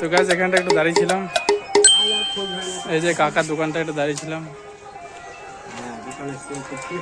তো গাছ এখানটা একটু দাঁড়িয়েছিলাম। এই যে কাকার দোকানটা একটু দাঁড়িয়েছিলাম।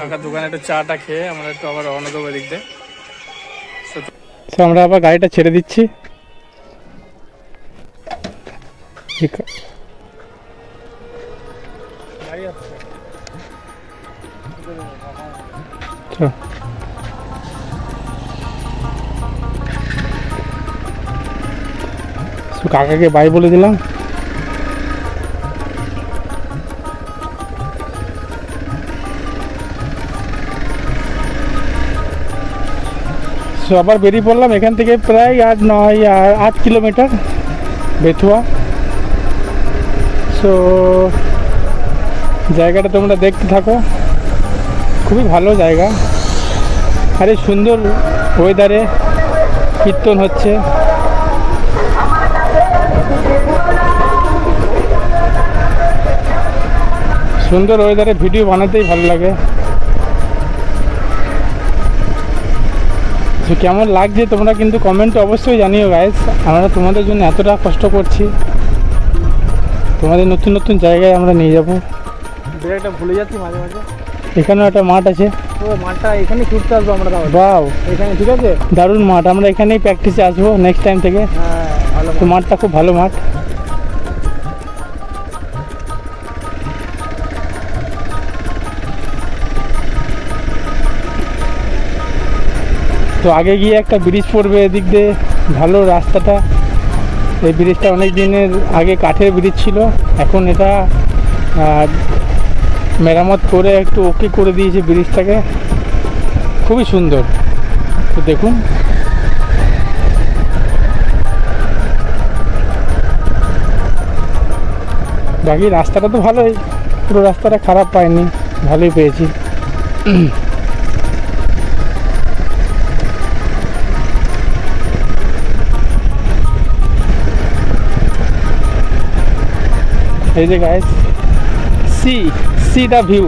কাকার দোকানে একটু চাটা খেয়ে আমরা একটু আবার রওনা দেবো দিয়ে। তো আমরা আবার গাড়িটা ছেড়ে দিচ্ছি। ঠিক চল। কাকাকে বাই বলে দিলাম। সো আবার বেরিয়ে পড়লাম। এখান থেকে প্রায় আট নয় আর আট কিলোমিটার বেথুয়া। সো জায়গাটা তোমরা দেখতে থাকো। খুবই ভালো জায়গা। আরে, সুন্দর ওয়েদারে কীর্তন হচ্ছে। সুন্দর ওয়েদারে ভিডিও বানাতেই ভালো লাগে। তো কেমন লাগছে তোমরা কিন্তু কমেন্টে অবশ্যই জানিও গাইস আমরা তোমাদের জন্য এতটা কষ্ট করছি। তোমাদের নতুন নতুন জায়গায় আমরা নিয়ে যাব। একটা ভুলে যাচ্ছি মাঝে মাঝে। এখানেও একটা মাঠ আছে। ও মাঠটা এখানে ছুটতে আসব আমরা বাও এখানে ঠিক আছে? দারুণ মাঠ। আমরা এখানেই প্র্যাকটিসে আসব নেক্সট টাইম থেকে। হ্যাঁ তো মাঠটা খুব ভালো মাঠ। তো আগে গিয়ে একটা ব্রিজ পড়বে এদিক দিয়ে। ভালো রাস্তাটা। এই ব্রিজটা অনেক দিনের আগে কাঠের ব্রিজ ছিল। এখন এটা মেরামত করে একটু ওকে করে দিয়েছে ব্রিজটাকে খুবই সুন্দর। তো দেখুন। বাকি রাস্তাটা তো ভালোই। পুরো রাস্তাটা খারাপ পাইনি। ভালোই পেয়েছি। এই যে guys see see the view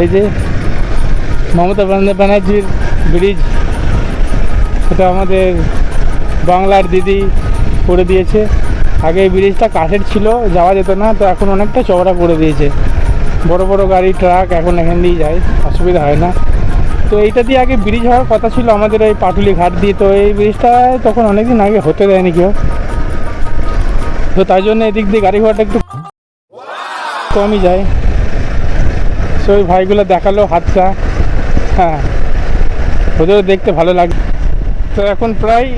এই যে মমতা ব্যানার্জির ব্রিজ এটা আমাদের বাংলার দিদি করে দিয়েছে। আগে এই ব্রিজটা কাঠের ছিল, যাওয়া যেত না, তো এখন অনেকটা চওড়া করে দিয়েছে। বড় বড় গাড়ি ট্রাক এখন এখান দিয়েই যায়, অসুবিধা হয় না। তো এইটা দিয়ে আগে ব্রিজ হওয়ার কথা ছিল আমাদের এই পাটুলি ঘাট দিয়ে। তো এই ব্রিজটা তখন অনেকদিন আগে হতে দেয়নি কেউ। তো তাই জন্য এদিক দিয়ে গাড়ি ঘোড়াটা একটু কমই যায়। সো ওই ভাইগুলো দেখাল হাতটা। হ্যাঁ ওদেরও দেখতে ভালো লাগে। তো এখন প্রায়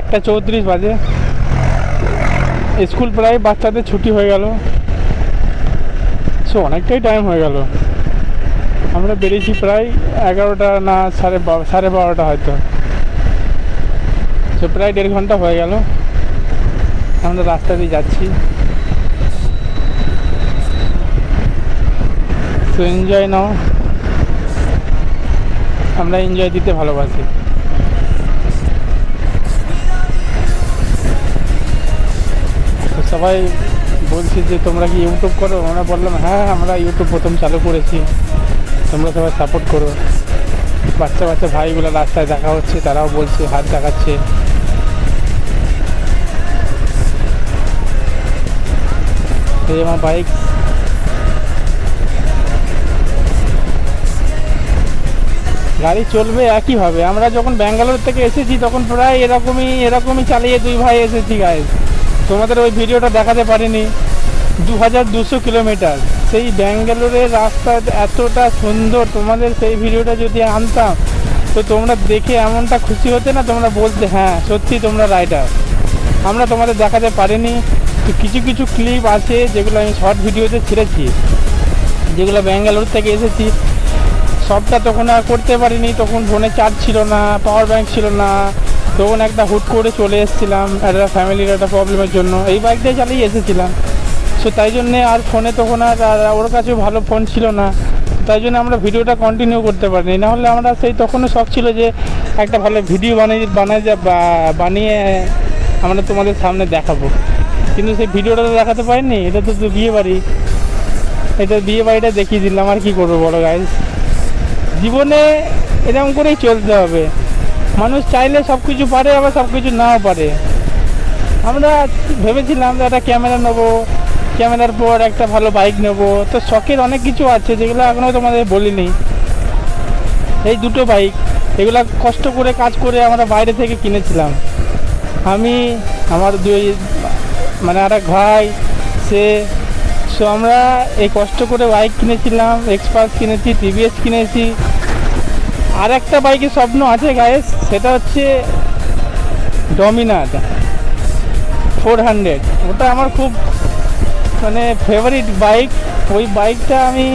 একটা চৌত্রিশ বাজে। স্কুল প্রায় বাচ্চাদের ছুটি হয়ে গেল। সো অনেকটাই টাইম হয়ে গেল। আমরা বেরিয়েছি প্রায় এগারোটা না সাড়ে সাড়ে বারোটা হয়তো। সো প্রায় দেড় ঘণ্টা হয়ে গেল। আমরা রাস্তা দিয়ে যাচ্ছি। তো এনজয় নাও আমরা এনজয় দিতে ভালোবাসি। তো সবাই বলছে যে, তোমরা কি ইউটিউব করো? আমরা বললাম হ্যাঁ আমরা ইউটিউব প্রথম চালু করেছি। তোমরা সবাই সাপোর্ট করো। বাচ্চা বাচ্চা ভাইগুলো রাস্তায় দেখা হচ্ছে, তারাও বলছে, হাত দেখাচ্ছে। এই আমার বাইক। গাড়ি চলবে একইভাবে। আমরা যখন ব্যাঙ্গালোর থেকে এসেছি, তখন প্রায় এরকমই এরকমই চালিয়ে দুই ভাই এসেছি গাইজ তোমাদের ওই ভিডিওটা দেখাতে পারিনি। দু হাজার দুশো কিলোমিটার। সেই ব্যাঙ্গালোরের রাস্তা এতটা সুন্দর। তোমাদের সেই ভিডিওটা যদি আনতাম, তো তোমরা দেখে এমনটা খুশি হতে না? তোমরা বলতে হ্যাঁ সত্যি তোমরা রাইডার আমরা তোমাদের দেখাতে পারিনি। কিছু কিছু ক্লিপ আছে যেগুলো আমি শর্ট ভিডিওতে ছেড়েছি। যেগুলো ব্যাঙ্গালোর থেকে এসেছি। সবটা তখন আর করতে পারিনি। তখন ফোনে চার্জ ছিল না পাওয়ার ব্যাঙ্ক ছিল না। তখন একটা হুট করে চলে এসেছিলাম, একটা ফ্যামিলির একটা প্রবলেমের জন্য। এই বাইকটাই চালিয়ে এসেছিলাম। সো তাই জন্যে আর ফোনে তখন আর ওর কাছেও ভালো ফোন ছিল না। তাই জন্য আমরা ভিডিওটা কন্টিনিউ করতে পারিনি। না হলে আমরা সেই তখনও শখ ছিল যে একটা ভালো ভিডিও বানিয়ে, বানাই যা বানিয়ে আমরা তোমাদের সামনে দেখাবো। কিন্তু সেই ভিডিওটা তো দেখাতে পারিনি, এটা তো বিয়ে বাড়ি। এটা বিয়ে বাড়িটা দেখিয়ে দিলাম, আর কি করব বড় গাইজ জীবনে এরকম করেই চলতে হবে। মানুষ চাইলে সব কিছু পারে, আবার সব কিছু নাও পারে। আমরা ভেবেছিলাম যে একটা ক্যামেরা নেব, ক্যামেরার পর একটা ভালো বাইক নেব। তো শখের অনেক কিছু আছে, যেগুলো এখনও তোমাদের বলিনি। এই দুটো বাইক এগুলা কষ্ট করে কাজ করে আমরা বাইরে থেকে কিনেছিলাম। আমি, আমার দুই মানে আর এক ভাই, সে সো আমরা এই কষ্ট করে বাইক কিনেছিলাম এক্সপার্স কিনেছি টিভিএস কিনেছি। আর একটা বাইকের স্বপ্ন আছে গায়েস সেটা হচ্ছে ডমিনার ফোর হান্ড্রেড ওটা আমার খুব মানে ফেভারিট বাইক ওই বাইকটা আমি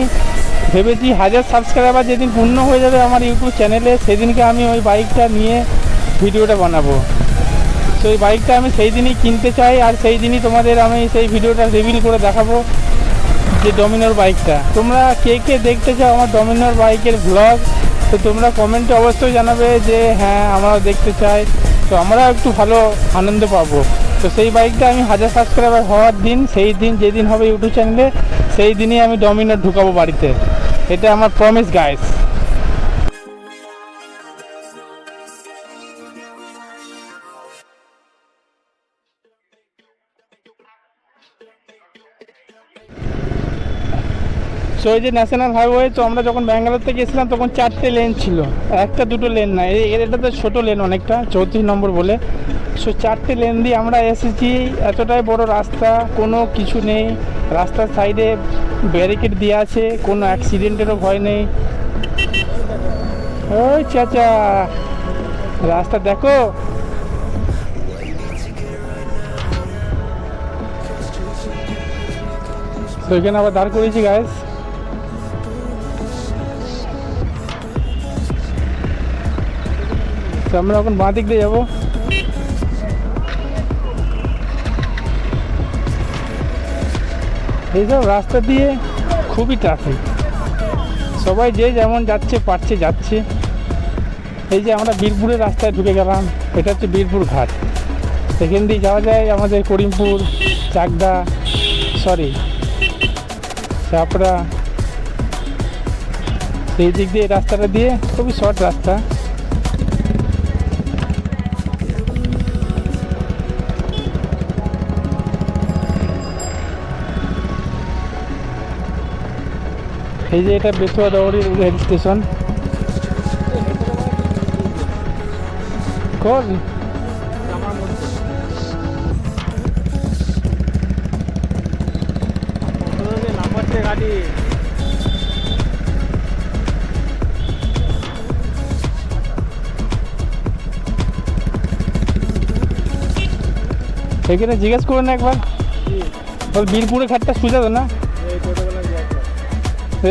ভেবেছি হাজার সাবস্ক্রাইবার যেদিন পূর্ণ হয়ে যাবে আমার ইউটিউব চ্যানেলে সেদিনকে আমি ওই বাইকটা নিয়ে ভিডিওটা বানাবো। তো এই বাইকটা আমি সেই দিনই কিনতে চাই, আর সেই দিনই তোমাদের আমি সেই ভিডিওটা রিভিল করে দেখাবো যে ডমিনোর বাইকটা। তোমরা কে কে দেখতে চাও আমার ডমিনোর বাইকের ব্লগ তো তোমরা কমেন্টে অবশ্যই জানাবে যে হ্যাঁ আমরাও দেখতে চাই। তো আমরাও একটু ভালো আনন্দ পাবো। তো সেই বাইকটা আমি হাজার সাবস্ক্রাইবার হওয়ার দিন, সেই দিন যেদিন হবে ইউটিউব চ্যানেলে সেই দিনই আমি ডমিনোর ঢুকাবো বাড়িতে। এটা আমার প্রমিস গাইস সো এই যে ন্যাশনাল হাইওয়ে, তো আমরা যখন ব্যাঙ্গালোর থেকে এসেছিলাম, তখন চারটে লেন ছিল। একটা দুটো লেন না এর- এটা তো ছোটো লেন অনেকটা, চৌত্রিশ নম্বর বলে। সো চারটে লেন দিয়ে আমরা এসেছি। এতটাই বড় রাস্তা, কোনো কিছু নেই। রাস্তার সাইডে ব্যারিকেড দেওয়া আছে, কোনো অ্যাক্সিডেন্টেরও ভয় নেই। ওই চাচা, রাস্তা দেখো। তো এখানে আবার দাঁড় করেছি গাইস তো আমরা এখন বাঁ দিক দিয়ে যাব। এইসব রাস্তা দিয়ে খুবই ট্রাফিক সবাই যে যেমন যাচ্ছে, পারছে যাচ্ছে। এই যে আমরা বীরপুরের রাস্তায় ঢুকে গেলাম, এটা হচ্ছে বীরপুর ঘাট। এখান দিয়ে যাওয়া যায় আমাদের করিমপুর, চাকদা সরি চাপড়া সেই দিক দিয়ে রাস্তাটা দিয়ে, খুবই শর্ট রাস্তা। এই যে এটা বেতুয়া দৌড়ি রেল স্টেশন। কোন নাম্বারটা গাড়ি এখানে জিজ্ঞেস করে না একবার। বল বীরপুরে ঘাটটা সুজা তো না? এই ছোটোবেলা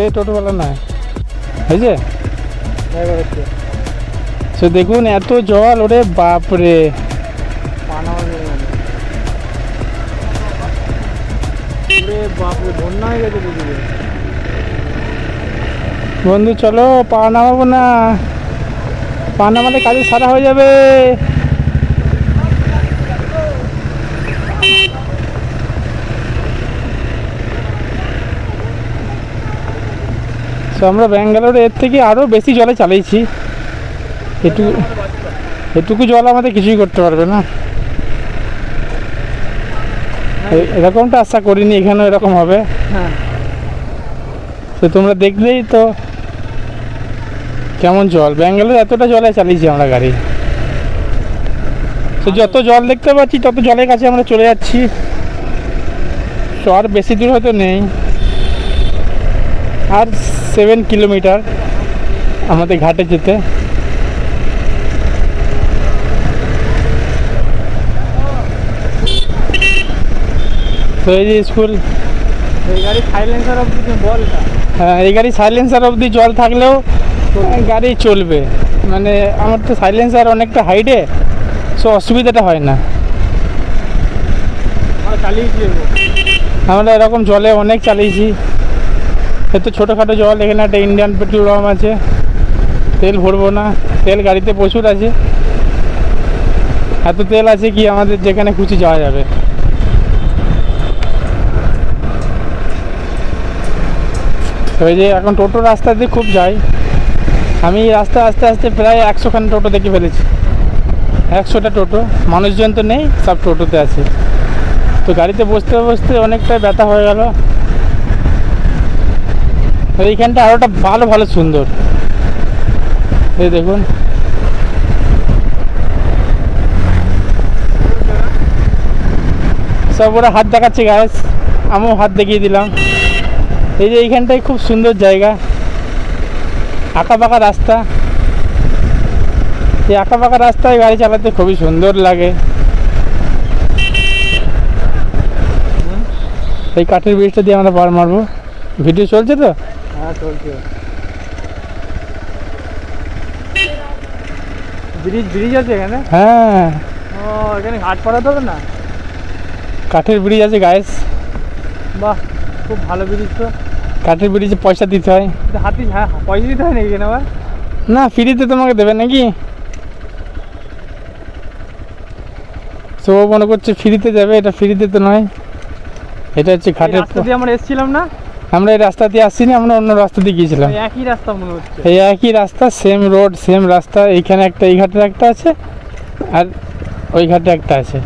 এই টোটোওয়ালা না এই যে। সে দেখুন এত জল ওরে বাপরে। বন্ধু চলো পা নামাবো না। পা নামালে কাজে সারা হয়ে যাবে। So, আমরা ব্যাঙ্গালোরে এর থেকে আরও বেশি জলে চালিয়েছি। এটুকু এটুকু জল আমাদের কিছুই করতে পারবে না। এরকমটা আশা করিনি এখানেও এরকম হবে। হ্যাঁ। তো তোমরা দেখলেই তো কেমন জল। ব্যাঙ্গালোর এতটা জলে চালিয়েছি আমরা গাড়ি। তো যত জল দেখতে পাচ্ছি তত জলের কাছে আমরা চলে যাচ্ছি। তো আর বেশি দূর হয়তো নেই। আর সেভেন কিলোমিটার আমাদের ঘাটে যেতে। তো এই যে স্কুল এই গাড়ি সাইলেন্সার অব্দি তুমি হ্যাঁ এই গাড়ি সাইলেন্সার অবধি জল থাকলেও গাড়ি চলবে। মানে আমার তো সাইলেন্সার অনেকটা হাইটে সো অসুবিধাটা হয় না। আমরা এরকম জলে অনেক চালিয়েছি। এত ছোটোখাটো জল, এখানে একটা ইন্ডিয়ান পেট্রোল পাম্প আছে। তেল ভরবো না, তেল গাড়িতে প্রচুর আছে। এত তেল আছে কি আমাদের যেখানে খুশি যাওয়া যাবে। ওই যে এখন টোটো রাস্তা দিয়ে খুব যাই। আমি রাস্তা আস্তে আস্তে প্রায় একশোখান টোটো দেখে ফেলেছি। একশোটা টোটো, মানুষজন তো নেই, সব টোটোতে আছে। তো গাড়িতে বসতে বসতে অনেকটা ব্যথা হয়ে গেল। এইখানটা আরোটা ভালো ভালো সুন্দর। এই দেখুন। সব ওরা হাত দেখাচ্ছে গাছ আমিও হাত দেখিয়ে দিলাম। এই যে এইখানটায় খুব সুন্দর জায়গা। আঁকা পাকা রাস্তা। এই আঁকা পাকা রাস্তায় গাড়ি চালাতে খুবই সুন্দর লাগে। এই কাঠের ব্রিজটা দিয়ে আমরা পার মারবো। ভিডিও চলছে তো? হ্যাঁ চলছে ব্রিজ ব্রিজ আছে এখানে? হ্যাঁ। ও এখানে ঘাট হবে না? কাঠের ব্রিজ আছে গায়েস বাহ খুব ভালো ব্রিজ তো। কাঠের ব্রিজে পয়সা দিতে হয়। হাতি হ্যাঁ পয়সা দিতে হয় নাকি এখানে আবার? না ফ্রিতে তোমাকে দেবে নাকি? তো মনে করছে ফ্রিতে যাবে এটা ফ্রিতে তো নয়। এটা হচ্ছে ঘাটের আমরা এসেছিলাম না? আমরা এই রাস্তা দিয়ে আসছি না আমরা অন্য রাস্তা দিয়ে গিয়েছিলাম। একই রাস্তা মনে হচ্ছে। এই একই রাস্তা সেম রোড সেম রাস্তা এইখানে একটা এই ঘাটের একটা আছে আর ওই ঘাটে একটা আছে।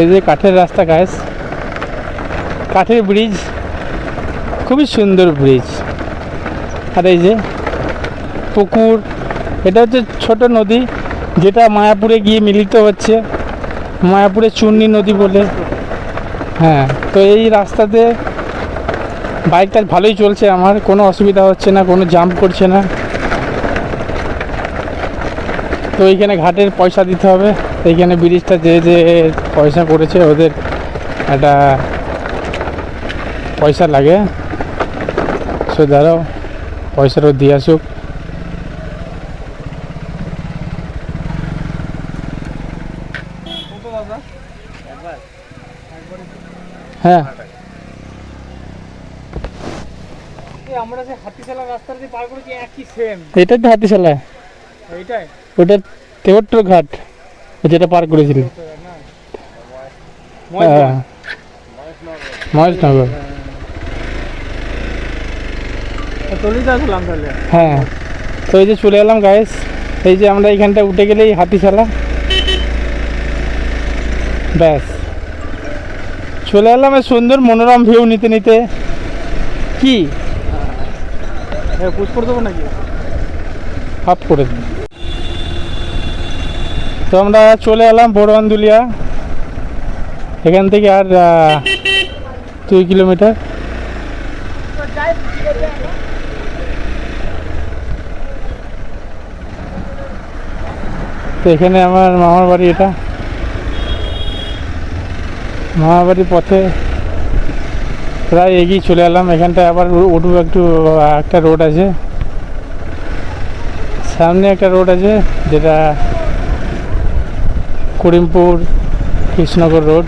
এই যে কাঠের রাস্তা গাছ কাঠের ব্রিজ খুবই সুন্দর ব্রিজ আর এই যে পুকুর, এটা হচ্ছে ছোট নদী, যেটা মায়াপুরে গিয়ে মিলিত হচ্ছে। মায়াপুরে চূর্ণী নদী বলে। হ্যাঁ তো এই রাস্তাতে বাইকটা ভালোই চলছে আমার, কোনো অসুবিধা হচ্ছে না, কোনো জাম্প করছে না। তো এইখানে ঘাটের পয়সা দিতে হবে। এইখানে ব্রিজটা যে যে পয়সা করেছে ওদের একটা পয়সা লাগে। সে দাঁড়াও পয়সাটাও দিয়ে আসুক। হ্যাঁ। আমরা যে হাতিশালা রাস্তা দিয়ে পার করেছি একই সেম এটাই তো হাতিশালা। এইটাই। ওটা তেহট্টর ঘাট। যেটা পার করেছিলি না হ্যাঁ। মহেশনগর। তাহলে। হ্যাঁ। তো এই যে চলে এলাম গায়েস এই যে আমরা এইখানটা উঠে গেলেই হাতিশালা। ব্যাস। চলে এলাম এই সুন্দর মনোরম ভিউ নিতে নিতে। কি? পুষ করে দেবো নাকি? হাফ করে দিন। তো আমরা চলে এলাম বড়বান্ধুলিয়া এখান থেকে আর দুই কিলোমিটার। তো এখানে আমার মামার বাড়ি এটা। মামার বাড়ির পথে প্রায় এগিয়ে চলে এলাম। এখানটায় আবার উঠবো একটু একটা রোড আছে। সামনে একটা রোড আছে যেটা করিমপুর কৃষ্ণনগর রোড।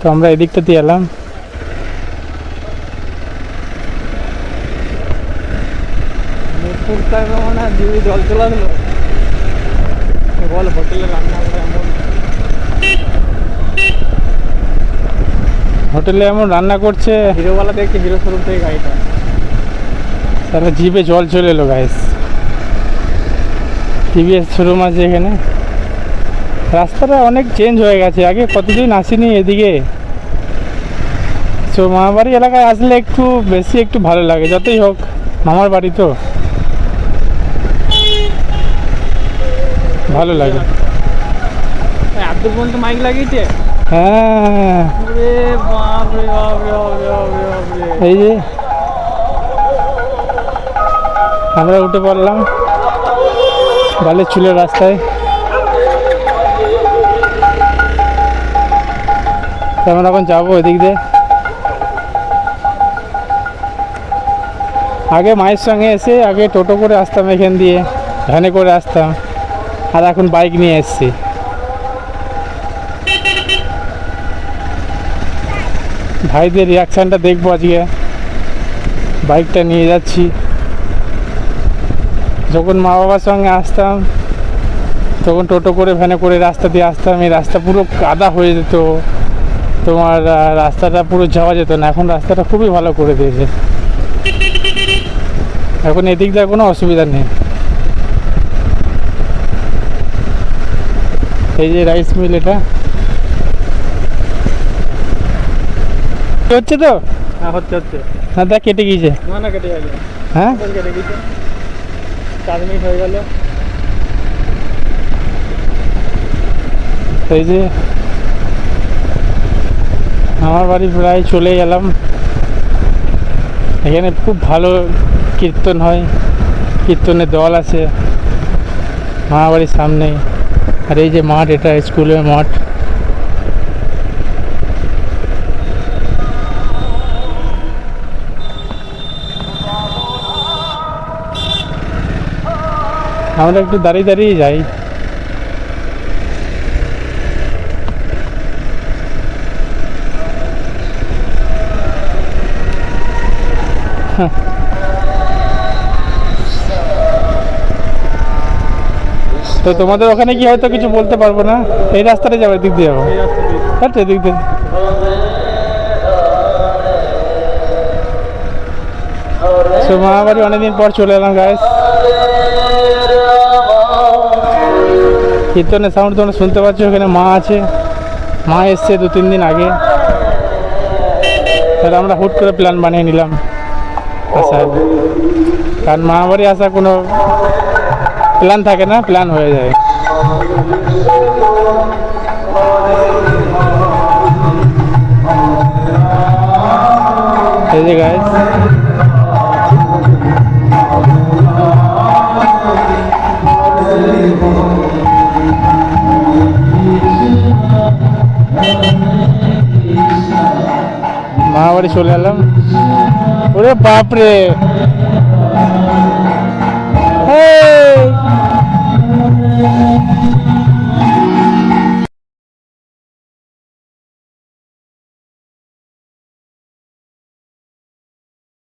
তো আমরা এদিকটা দিয়ে এলাম। জল বল হোটেলে রান্না হোটেলে এমন রান্না করছে। হিরোওয়ালা দেখছি হিরো শোরুম থেকে গাড়িটা তাহলে জিভে জল চলে এলো গাইস টিভিএস শোরুম আছে এখানে। রাস্তাটা অনেক চেঞ্জ হয়ে গেছে। আগে কতদিন আসিনি এদিকে? তো মামার বাড়ি এলাকায় আসলে একটু বেশি একটু ভালো লাগে যতই হোক মামার বাড়ি তো। ভালো লাগে। আব্দুল মাইক লাগিয়েছে? হ্যাঁ। এই যে আমরা উঠে পড়লাম। বালের চুলের রাস্তায়। আমরা এখন যাব এদিক দিয়ে। আগে মায়ের সঙ্গে এসে আগে টোটো করে আসতাম এখান দিয়ে, ভ্যানে করে আসতাম। আর এখন বাইক নিয়ে এসছি। ভাইদের রিয়াকশানটা দেখব আজকে। বাইকটা নিয়ে যাচ্ছি। যখন মা বাবার সঙ্গে আসতাম, তখন টোটো করে, ভ্যানে করে রাস্তা দিয়ে আসতাম। এই রাস্তা পুরো কাদা হয়ে যেত। তোমার রাস্তাটা পুরো যাওয়া যেত না এখন রাস্তাটা খুবই ভালো করে দিয়েছে। এখন এদিক দিয়ে কোনো অসুবিধা নেই। এই যে রাইস মিল এটা। হচ্ছে তো? হ্যাঁ হচ্ছে হচ্ছে। না দেখ কেটে গিয়েছে। না না কেটে গেছে। হ্যাঁ? কেটে গেছে চার মিনিট হয়ে গেল। এই যে আমার বাড়ি প্রায় চলে গেলাম। এখানে খুব ভালো কীর্তন হয়, কীর্তনের দল আছে মামা বাড়ির সামনে। আর এই যে মাঠ, এটা স্কুলের মাঠ। আমরা একটু দাঁড়িয়ে দাঁড়িয়ে যাই। তো তোমাদের ওখানে কি হয়তো কিছু বলতে পারব না? এই রাস্তাটা যাব এদিক দিয়ে যাব। আচ্ছা এদিক দিয়ে। তো মামাবাড়ি অনেকদিন পর চলে এলাম গায়ে কীর্তনের সাউন্ড তোমরা শুনতে পাচ্ছ ওখানে মা আছে। মা এসছে দু, তিন দিন আগে। তাহলে আমরা হুট করে প্ল্যান বানিয়ে নিলাম। আসার কারণ মামাবাড়ি আসা কোনো প্ল্যান থাকে না প্ল্যান হয়ে যায় এই যে গাইস মা বাড়ি চলে এলাম ওরে বাপরে